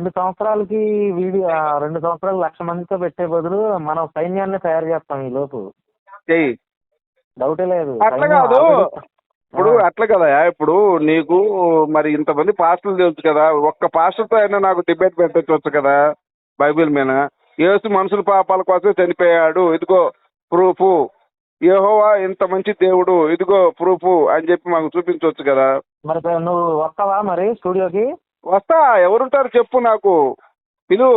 రెండు సంవత్సరాలకి వీడియో రెండు సంవత్సరాలు లక్ష మందితో పెట్టే బదులు మనం సైన్యాన్ని తయారు చేస్తాం ఈ లోపు. చెయ్యి. డౌటే లేదు. అట్లా కాదు. ఇప్పుడు అట్లా కదా ఇప్పుడు నీకు మరి ఇంతమంది పాస్టర్లు తెలుసు కదా ఒక్క పాస్టర్తో అయినా నాకు డిబేట్ పెట్టచ్చు కదా బైబిల్ మీద. యేసు మనుషుల పాపాల కోసం చనిపోయాడు. ఇదిగో ప్రూఫ్. యెహోవా ఇంత మంచి దేవుడు. ఇదిగో ప్రూఫ్ అని చెప్పి మాకు చూపించవచ్చు కదా. మరి నువ్వు వస్తావా మరి స్టూడియోకి? వస్తా ఎవరుంటారు చెప్పు నాకు. పిలు.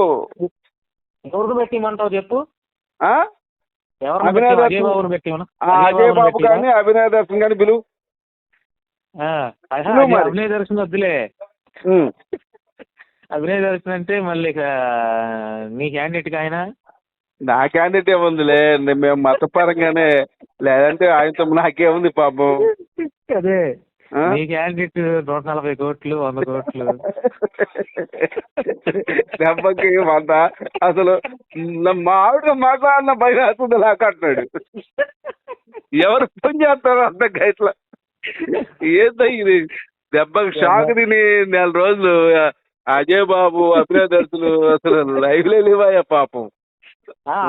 ఎవరిని పెట్టిమంటావు చెప్పు. అజయ్ బాబు కానీ అభినయ్ దర్శన్ కానీ పిలు. పిలువు. అభినయ్ దర్శన్ వద్దులే. అభినయ్ దర్శన్ అంటే మళ్ళీ ఇక నీ క్యాండిడేట్ ఆయన? నా క్యాండిడేట్ ఏముందిలే మేము మతపరంగానే లేదంటే ఆయనతో నాకేముంది పాపం? అదే. నీ క్యాండిడేట్ నూట నలభై కోట్లు వంద కోట్లు. దెబ్బకి వంద. అసలు మా ఆవిడ మాట్లాడిన భయం వేస్తుంది నాకు అంటున్నాడు. ఎవరు ఫోన్ చేస్తారో అర్థం ఇట్లా ఏందో ఇది? దెబ్బకి షాక్ తిని నెల రోజులు అజయ్ బాబు అభినయ దర్శులు అసలు లైవ్లో లేవాయా పాపం.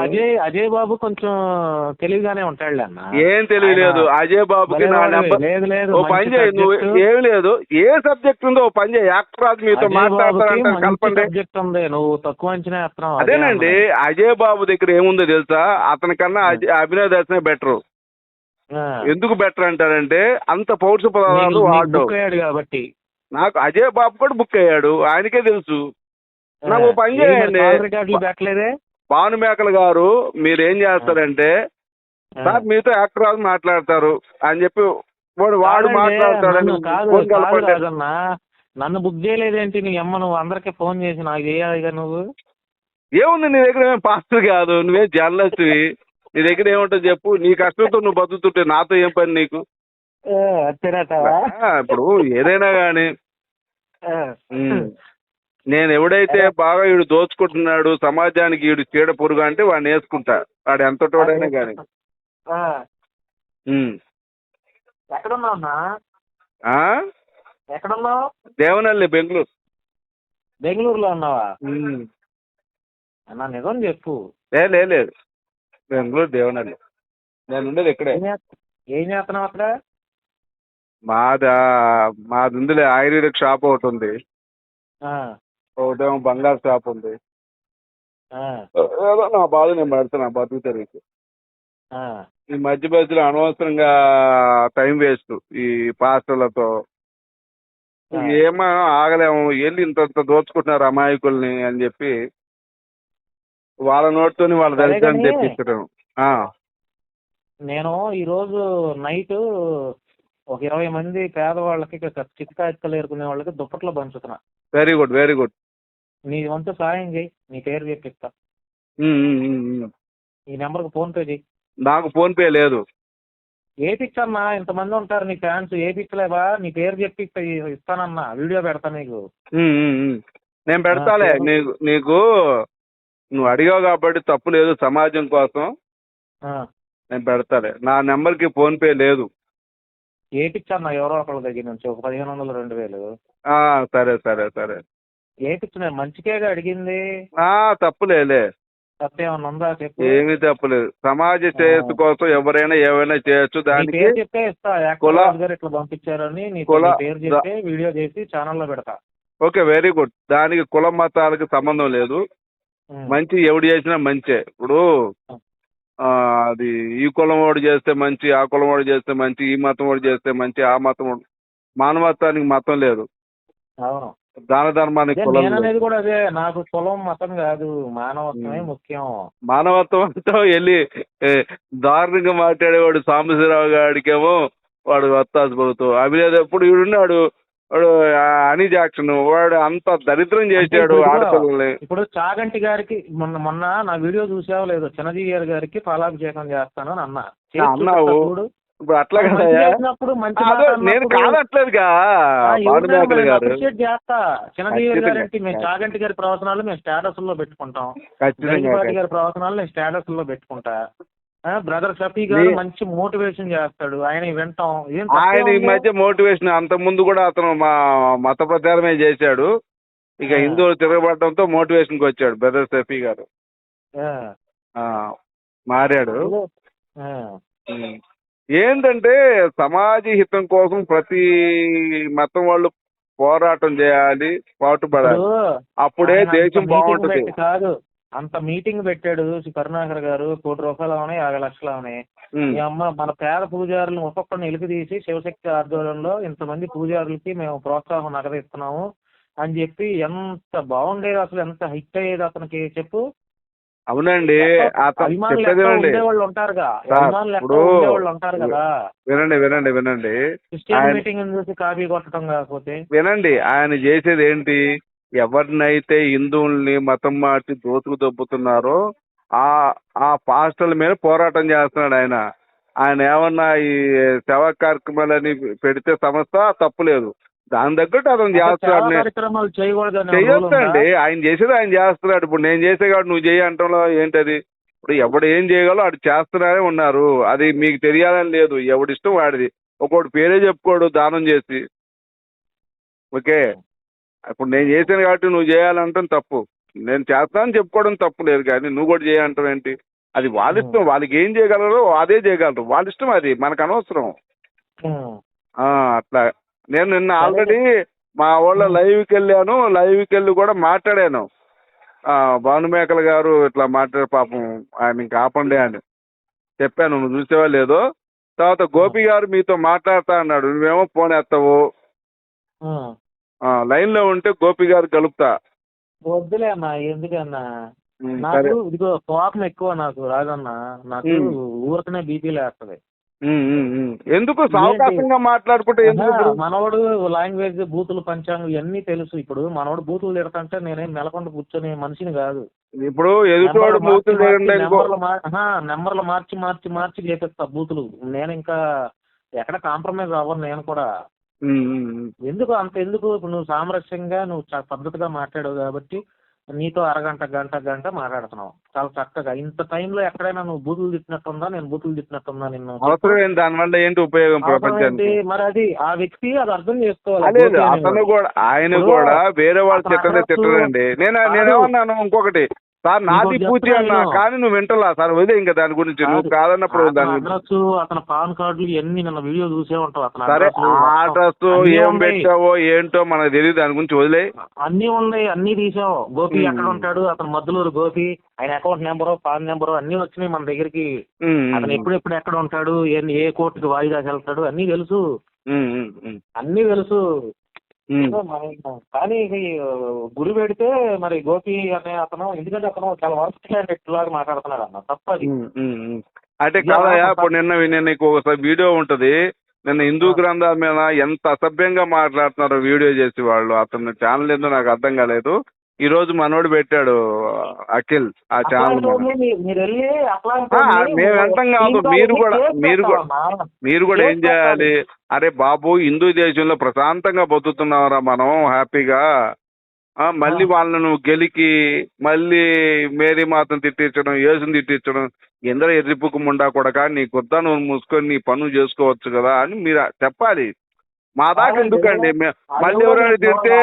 అజయ్ అజయ్ బాబు కొంచెం తెలివిగానే ఉంటాడులే అన్న. ఏం తెలియలేదు అజయ్ బాబుకి నా. నెంబర్ లేదు లేదు ఓ పని చేయి నువ్వు. ఏం లేదు. ఏ సబ్జెక్ట్ ఉందో ఓ పని చేయి. యాక్టర్ రాజు మీతో మాట్లాడతారంటే కలపండి. సబ్జెక్ట్ ఉంది. నువ్వు తక్కువ అంచనా వేస్తున్నావు అదే అదేనండి. అజయ్ బాబు దగ్గర ఏముందో తెలుసా? అతని కన్నా అభినయ దర్శనే బెటర్. ఎందుకు బెటర్ అంటారంటే అంత పౌరుష బుక్ అయ్యాడు కాబట్టి. నాకు అజయ్ బాబు కూడా బుక్ అయ్యాడు. ఆయనకే తెలుసు. నాకు పని చేయండి. రికార్డులు పెట్టలేదే? భాను మేకల గారు మీరు ఏం చేస్తారంటే సార్ మీతో యాక్టర్ రాజు మాట్లాడతారు అని చెప్పి వాడు వాడు నన్ను బుక్ చేయలేదేంటి? నీ అమ్మ నువ్వు అందరికి ఫోన్ చేసి నాకు చేయాలిగా నువ్వు? ఏముంది నీ దగ్గర ఏం పాస్టర్ కాదు నువ్వేం జర్నలిస్ట్వి నీ దగ్గర ఏముంటుంది చెప్పు. నీ కష్టంతో నువ్వు బతుకుతుంటే నాతో ఏం పని నీకు? ఇప్పుడు ఏదైనా కానీ నేను ఎవడైతే బాగా వీడు దోచుకుంటున్నాడు సమాజానికి వీడు చీడ పురుగు అంటే వాడిని వేసుకుంటా. వాడు ఎంత తోడైనా కానీ. ఎక్కడున్నావు దేవనల్లి బెంగళూరు. బెంగళూరులో ఉన్నావా. అన్నా నిజం చెప్పు. లే లే, లేదు బెంగళూరు దేవనల్లి. నేను ఉండేది ఇక్కడే. ఏం చేస్త- ఏం చేస్తున్నావు అక్కడ? మాదా మాది ఉందిలే ఆయుర్వేదిక్ షాప్ ఒకటి ఉంది. ఆ, ఒకటేమో బంగారు షాప్ ఉంది. ఏదో నా బాధ నేను పడుతున్నా బతుకు తెరికి. ఈ మధ్య మధ్యలో అనవసరంగా టైం వేస్ట్ ఈ పాస్టర్లతో. ఏమో ఆగలేము వెళ్ళి ఇంత దోచుకుంటున్నారు అమాయకుల్ని అని చెప్పి వాళ్ళ నోటితోని వాళ్ళ కానీ- తెప్పించడం ఆ, నేను ఈరోజు నైట్ ఒక ఇరవై మంది పేదవాళ్ళకి చిక్కా ఇక్కలు ఏరుకునే వాళ్ళకి దుప్పట్లో పంచుతున్నా. వెరీ గుడ్ వెరీ గుడ్ నీ వంతు సాయం చేయి. నీ పేరు చెప్పిస్తా. ఈ నెంబర్కి ఫోన్ పే చేయి. నాకు ఫోన్ పే లేదు. ఏ పిచ్చన్నా ఇంతమంది ఉంటారు నీ ఫ్యాన్స్. ఏ పిచ్చలేవా నీ పేరు చెప్పి ఇస్తా- ఇస్తానన్నా. వీడియో పెడతా నీకు. నేను పెడతాలే. నీకు నీకు నువ్వు అడిగావు కాబట్టి తప్పు లేదు సమాజం కోసం. నేను పెడతాలే. నా నెంబర్కి ఫోన్ పే లేదు. ఏ పిచ్చన్నా ఎవరో ఒకళ్ళ దగ్గర నుంచి. ఒక పదిహేను వందలు రెండు వేలు. ఆ, సరే సరే సరే. ఏ పిచ్చ నేను మంచికేగా అడిగింది? తప్పులేలే. తప్పేమన్నా ఉందా చెప్పు. ఏమీ తప్పులేదు. సమాజ శ్రేయస్సు కోసం ఎవరైనా ఏమైనా చేయొచ్చు. దానికి పేరు చెప్తే ఇస్తా. యాక్టర్ కుల- రాజు గారు ఇట్లా పంపించారని నీ కుల- నీ పేరు చెప్తే వీడియో చేసి ఛానల్లో పెడతా. Okay very good. దానికి కుల మతాలకు సంబంధం లేదు. మంచి ఎవడు చేసినా మంచే. ఇప్పుడు ఆ, అది ఈ కులం వాడు చేస్తే మంచి ఆ కులం వాడు చేస్తే మంచి ఈ మతం వాడు చేస్తే మంచి ఆ మతం మానవత్వానికి మతం లేదు. అవును. దాన ధర్మానికి అనేది కూడా అదే నాకు కులం మతం కాదు మానవత్వమే. ముఖ్యం. మానవత్వం అంతా వెళ్ళి దారుణంగా మాట్లాడేవాడు సాంబశివరావు గాడికేమో వాడు వత్తాసు పలుకుతూ అభిలేదు ఎప్పుడు ఈడున్నాడు వాడు అని జాక్సన్ వాడు అంత దరిద్రం చేశాడు ఆడపిల్లల్ని. ఇప్పుడు చాగంటి గారికి మొన్న మొన్న నా వీడియో చూసావో లేదో చిన్నజీయర్ గారికి పాలాభిషేకం చేస్తాను అని అన్నా. అన్నావు. ఇప్పుడు అట్లా మంచి కదా నేను కాదట్లేదుగా గారు. చేస్తా. గారంటే మేము చాగంటి గారి ప్రవచనాలు మేము స్టేటస్లో పెట్టుకుంటాం గారి ప్రవచనాలు నేను స్టేటస్లో పెట్టుకుంటా బ్రదర్ షఫీ గారు మంచి మోటివేషన్ చేస్తాడు. ఆయన వింటాం. ఆయన ఈ? మధ్య మోటివేషన్ అంత ముందు కూడా అతను మా మత ప్రచారమే చేశాడు. ఇక. హిందువులు తిరగబడటంతో మోటివేషన్కి వచ్చాడు బ్రదర్ షఫీ గారు. మారాడు. ఏంటంటే సమాజ హితం కోసం ప్రతి మతం వాళ్ళు పోరాటం చేయాలి పాటుపడాలి. అప్పుడే దేశం బాగుంటది. కాదు అంత మీటింగ్ పెట్టాడు శ్రీ కరుణాకర్ గారు కోటి రూపాయలు అవనాయి యాభై లక్షలు అవనాయి. ఈ అమ్మ మన పేద పూజారులను ఒక్కొక్కరిని ఎలుగు తీసి శివశక్తి ఆధ్వర్యంలో ఇంతమంది పూజారులకి మేము ప్రోత్సాహం నగదు ఇస్తున్నాము అని చెప్పి ఎంత బాగుండేది అసలు ఎంత హిట్ అయ్యేది అతనికి చెప్పు. అవునండి. ఇప్పుడు- వినండి వినండి వినండి. కాపీ కొట్టడం కాకపోతే? వినండి. ఆయన చేసేది ఏంటి ఎవరినైతే హిందువుల్ని మతం మార్చి దోచుకు దొబ్బుతున్నారో ఆ ఆ పాస్టర్ల మీద పోరాటం చేస్తున్నాడు ఆయన. ఆయన ఏమన్నా ఈ సేవా కార్యక్రమాలని పెడితే సంస్థ తప్పులేదు దాని తగ్గట్టు అతను చేస్తున్నాడు. కార్యక్రమాలు చెయ్యొద్దండి ఆయన చేసేది ఆయన చేస్తున్నాడు. ఇప్పుడు నేను చేసే కాబట్టి నువ్వు చేయి అంటంలో ఏంటది? ఇప్పుడు ఎవడు ఏం చేయగలో అది చేస్తున్నారే ఉన్నారు. అది మీకు తెలియాలని లేదు. ఎవడిష్టం వాడిది. ఒకటి పేరే చెప్పుకోడు దానం చేసి. ఓకే? ఇప్పుడు నేను చేశాను కాబట్టి నువ్వు చేయాలంటాం తప్పు. నేను చేస్తానని చెప్పుకోవడం తప్పు లేదు కానీ నువ్వు కూడా చేయంటావు ఏంటి? అది వాళ్ళ ఇష్టం. వాళ్ళకి ఏం చేయగలరో అదే చేయగలరు. వాళ్ళ ఇష్టం అది. మనకు అనవసరం. అట్లా. నేను నిన్న ఆల్రెడీ మా వాళ్ళ లైవ్కి వెళ్ళాను లైవ్కి వెళ్ళి కూడా మాట్లాడాను. ఆ, భానుమేకల గారు ఇట్లా మాట్లాడే పాపం ఆయన ఇంకా ఆపండి అని చెప్పాను. నువ్వు చూసేవా లేదో? తర్వాత గోపి గారు మీతో మాట్లాడతా అన్నాడు. నువ్వేమో ఫోన్ ఎత్తావు. ఉమ్. ఆ, లైన్లో ఉంటే గోపి గారు కలుపుతా. వద్దులే అన్న ఎందుకన్నా నాకు ఇదిగో కోపం ఎక్కువ నాకు రాదన్న. నాకు. ఊరకనే బీపీ లేస్తుంది. ఎందుకు సావకాశంగా మాట్లాడుకుంటే? మనోడు లాంగ్వేజ్ బూతులు పంచాంగం ఇవన్నీ తెలుసు. ఇప్పుడు మనోడు బూతులు తిడతంటే నేనేం నెలకొండ కూర్చొని మనిషిని కాదు. ఇప్పుడు ఎదుటోడు నెంబర్లు మార్చి మార్చి నెంబర్లు మార్చి మార్చి మార్చి లేపిస్తా బూతులు. నేను ఇంకా ఎక్కడ కాంప్రమైజ్ అవ్వను నేను కూడా. ఎందుకు అంత ఎందుకు? ఇప్పుడు నువ్వు సామరస్యంగా నువ్వు పద్ధతిగా మాట్లాడావు కాబట్టి నీతో అరగంట గంట గంట మాట్లాడుతున్నావు. చాలా చక్కగా. ఇంత టైంలో ఎక్కడైనా నువ్వు బూతులు తిట్టినట్టుందా? నేను బూతులు తిట్టినట్టుందా నిన్ను? అవసరం దానివల్ల ఏంటి ఉపయోగం ప్రపంచానికి? మరి అది ఆ వ్యక్తి అది అర్థం చేసుకోవాలి. అతను కూడా ఆయన కూడా వేరే వాళ్ళు అడ్రస్సు- తిట్టడండి. నేను. నేనేమన్నాను ఇంకొకటి? సార్ నాది పూచి అన్నా. కానీ నువ్వు వింటలా సార్ వదిలే ఇంకా దాని గురించి నువ్వు కాదు. కాదన్నప్పుడు దాని అడ్రస్ అతని పాన్ కార్డులు ఇవన్నీ నిన్న వీడియో చూసే ఉంటావు. అతని సరే. అడ్రస్ ఏం. పెట్టావో ఏంటో మనకు తెలియదు దాని గురించి వదిలే. అన్ని ఉన్నాయి అన్ని తీసావు. గోపి. ఎక్కడ ఉంటాడు? అతను మధ్యలూరు గోపి ఆయన అకౌంట్ నెంబరు పాన్ నెంబరు అన్ని వచ్చినాయి మన దగ్గరికి. అతను ఎప్పుడెప్పుడు ఎక్కడ ఉంటాడు? ఏ ఏ కోర్టుకి వాయిదాకి వెళ్తాడు? అన్ని తెలుసు. అన్ని తెలుసు. కానీ గురి పెడితే మరి గోపి అనే అతను ఎందుకంటే అతను చాలా వర్క్ క్యాండిడేట్ లాగా మాట్లాడుతున్నాడు అన్న తప్పది. అంటే కాదయా ఇప్పుడు నిన్న నిన్న నీకు ఒకసారి వీడియో ఉంటది. నిన్న హిందూ గ్రంథాల మీద ఎంత అసభ్యంగా మాట్లాడుతున్నారో వీడియో చేసి వాళ్ళు అతని ఛానల్ ఏందో నాకు అర్థం కాలేదు. ఈ రోజు మనోడు పెట్టాడు అఖిల్ ఆ ఛానల్ మేము కాదు, మీరు కూడా- మీరు కూడా-. మీరు కూడా ఏం చేయాలి? అరే బాబు హిందూ దేశంలో ప్రశాంతంగా బతుకుతున్నావురా మనం హ్యాపీగా. మళ్ళీ వాళ్ళను గెలికి మళ్ళీ మేరీ మాతను తిట్టించడం యేసుని తిట్టించడం ఎందరో ఎర్రిపుకు ముండా కొడక నీ కొత్త నువ్వు మూసుకొని నీ పనులు చేసుకోవచ్చు కదా అని మీరు చెప్పాలి. మా దాకా ఎందుకండి? మళ్ళీ ఎవరైనా తిడితే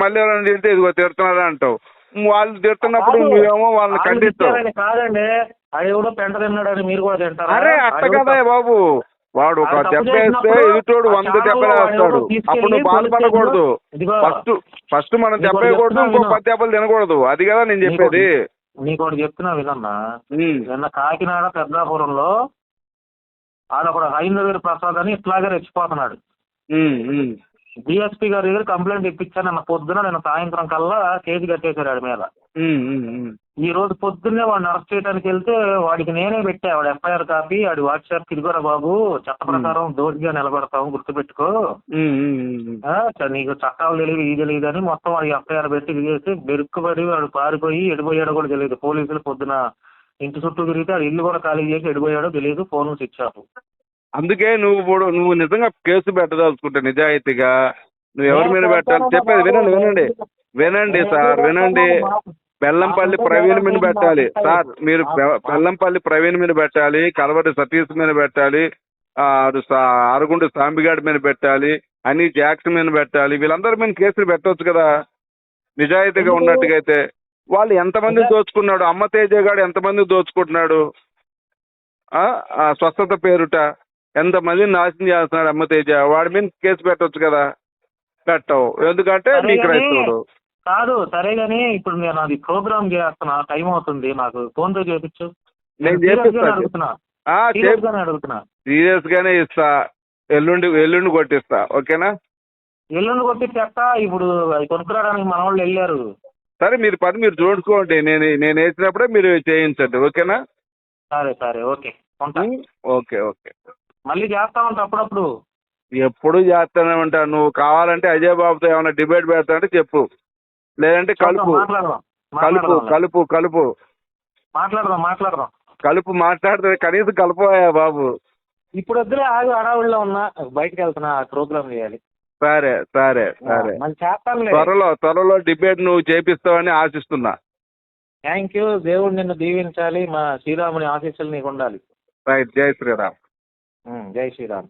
మళ్ళీ ఎవరైనా తిడితే ఇదిగో తిడుతున్నారా అంటావు. వాళ్ళు తిడుతున్నప్పుడు. నువ్వేమో వాళ్ళని వాళ్ళు ఖండిస్తావు. కాదండి. అది ఎవడో పెంట తిన్నాడని మీరు కూడా తింటారా? అరే అట్ట కదా బాబు. వాడు ఒక దెబ్బ వేస్తే ఎదుటోడు ఆ వంద దెబ్బలు వేస్తాడు. అప్పుడు నువ్వు బాధపడకూడదు. ఫస్ట్ ఫస్ట్ మనం దెబ్బ వేయకూడదు ఇంకో పది దెబ్బలు తినకూడదు. అది కదా నేను చెప్పేది. నీకు ఒకటి చెప్తున్నా వినన్నా ఉమ్, నిన్న కాకినాడ పెద్దాపురంలో ఆడొకడు హైందవీర ప్రసాద్ అని ఇట్లాగే రెచ్చిపోతున్నాడు. డిఎస్పీ గారి దగ్గర కంప్లైంట్ ఇప్పించాను నిన్న పొద్దున నిన్న సాయంత్రం కల్లా కేసు కట్టేశారు ఆడి మీద. ఈ రోజు పొద్దున్నే వాడిని అరెస్ట్ చేయడానికి వెళ్తే వాడికి నేనే పెట్టా వాడు ఎఫ్ఐఆర్ కాపీ వాడి వాట్సాప్ ఇదిగోరా బాబు చట్ట ప్రకారం దోషిగా నిలబడతాం గుర్తుపెట్టుకో. నీకు చట్టాలు తెలియదు ఇది తెలియదు అని మొత్తం వాడికి ఎఫ్ఐఆర్ పెట్టి ఇది చేసి బెరుక్కుపడి వాడు పారిపోయి ఎడిపోయాడో కూడా తెలియదు. పోలీసులు పొద్దున ఇంటి చుట్టూ తిరిగితే ఆ ఇల్లు కూడా ఖాళీ చేసి ఎడిపోయాడో తెలియదు ఫోన్ స్విచ్ ఆఫ్ అందుకే నువ్వు ఇప్పుడు నువ్వు నిజంగా కేసు పెట్టదలుచుకుంటే నిజాయితీగా నువ్వు ఎవరి మీద పెట్టాలి? చెప్పేది వినండి వినండి. వినండి. సార్ వినండి. బెల్లంపల్లి ప్రవీణ్ మీద పెట్టాలి. సార్ మీరు బెల్లంపల్లి ప్రవీణ్ మీద పెట్టాలి. కలవటి సతీష్ మీద పెట్టాలి. అరుగుండు సాంబిగాడి మీద పెట్టాలి. అని జాక్సన్ మీద పెట్టాలి. వీళ్ళందరి మీద కేసులు పెట్టవచ్చు కదా. నిజాయితీగా ఎందుకు? ఉన్నట్టుగైతే వాళ్ళు ఎంతమంది దోచుకున్నాడు? అమ్మ తేజ గాడు ఎంతమంది దోచుకుంటున్నాడు? స్వస్థత పేరుట ఎంతమంది నాశనం చేస్తున్నాడు అమ్మ తేజ? వాడి మీద కేసు పెట్టొచ్చు కదా. పెట్టవు. ఎందుకంటే కానీ- క్రైస్తవుడు. కాదు సరే గానీ ఇప్పుడు నేను అది ప్రోగ్రామ్ చేస్తున్నా టైం అవుతుంది నాకు ఫోన్తో చేపించు. నేను serious గానే చేపిస్తా. అడుగుతున్నా. ఆ, సీరియస్ గానే ఇస్తా. ఎల్లుండి ఎల్లుండి కొట్టిస్తా. ఓకేనా? ఎల్లుండి కొట్టి చెత్త ఇప్పుడు కొనుక్కురావడానికి మన వాళ్ళు వెళ్ళారు. సరే మీరు పని మీరు చూసుకోండి. నేను నేను వేసినప్పుడే మీరు చేయించండి. ఓకేనా? సరే సరే. ఓకే. ఉంటా. Okay okay. మళ్ళీ చేస్తా ఉంటా అప్పుడప్పుడు. ఎప్పుడు చేస్తానే ఉంటా. నువ్వు కావాలంటే అజయ్ బాబుతో ఏమైనా డిబేట్ పెడతానంటే చెప్పు. లేదంటే కలుపు. మాట్లాడదాం కలుపు కలుపు కలుపు. మాట్లాడదాం మాట్లాడదాం. కలుపు మాట్లాడితే కనీసం కలుపుయా బాబు. ఇప్పుడు వద్దులే ఆగు అడవుల్లో ఉన్నా. బయటకు వెళ్తున్నా ప్రోగ్రామ్ చేయాలి. సరే సరే సరే. త్వరలో త్వరలో డిబేట్ నువ్వు చేపిస్తావని ఆశిస్తున్నా. Thank you. దేవుడు నిన్ను దీవించాలి. మా శ్రీరాముని ఆశీస్సులు నీకు ఉండాలి రైట్ జై శ్రీరామ్. జై శ్రీరామ్